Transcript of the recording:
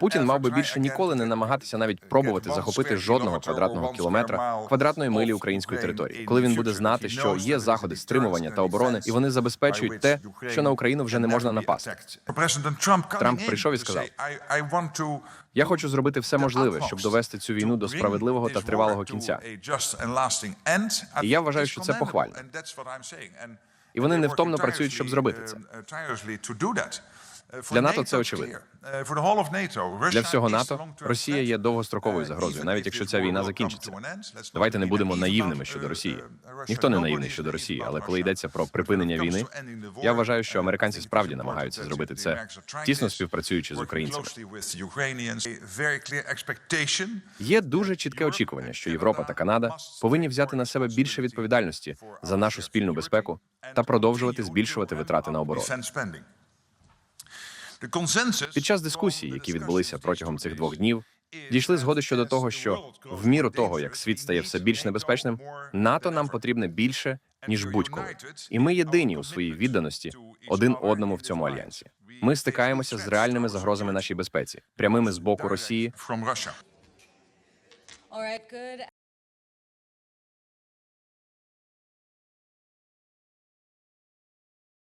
Путін мав би більше ніколи не намагатися навіть пробувати захопити жодного квадратного кілометра квадратної милі української території, коли він буде знати, що є заходи стримування та оборони, і вони забезпечують те, що на Україну вже не можна напасти. Трамп прийшов і сказав: Я хочу зробити все можливе, щоб довести цю війну до справедливого та тривалого кінця. І я вважаю, що це похвально. І вони невтомно працюють, щоб зробити це. Для НАТО це очевидно. Для всього НАТО Росія є довгостроковою загрозою, навіть якщо ця війна закінчиться. Давайте не будемо наївними щодо Росії. Ніхто не наївний щодо Росії, але коли йдеться про припинення війни, я вважаю, що американці справді намагаються зробити це тісно співпрацюючи з українцями. Є дуже чітке очікування, що Європа та Канада повинні взяти на себе більше відповідальності за нашу спільну безпеку та продовжувати збільшувати витрати на оборону. Під час дискусій, які відбулися протягом цих двох днів, дійшли згоди щодо того, що в міру того, як світ стає все більш небезпечним, НАТО нам потрібне більше ніж будь-коли. І ми єдині у своїй відданості один одному в цьому альянсі. Ми стикаємося з реальними загрозами нашій безпеці, прямими з боку Росії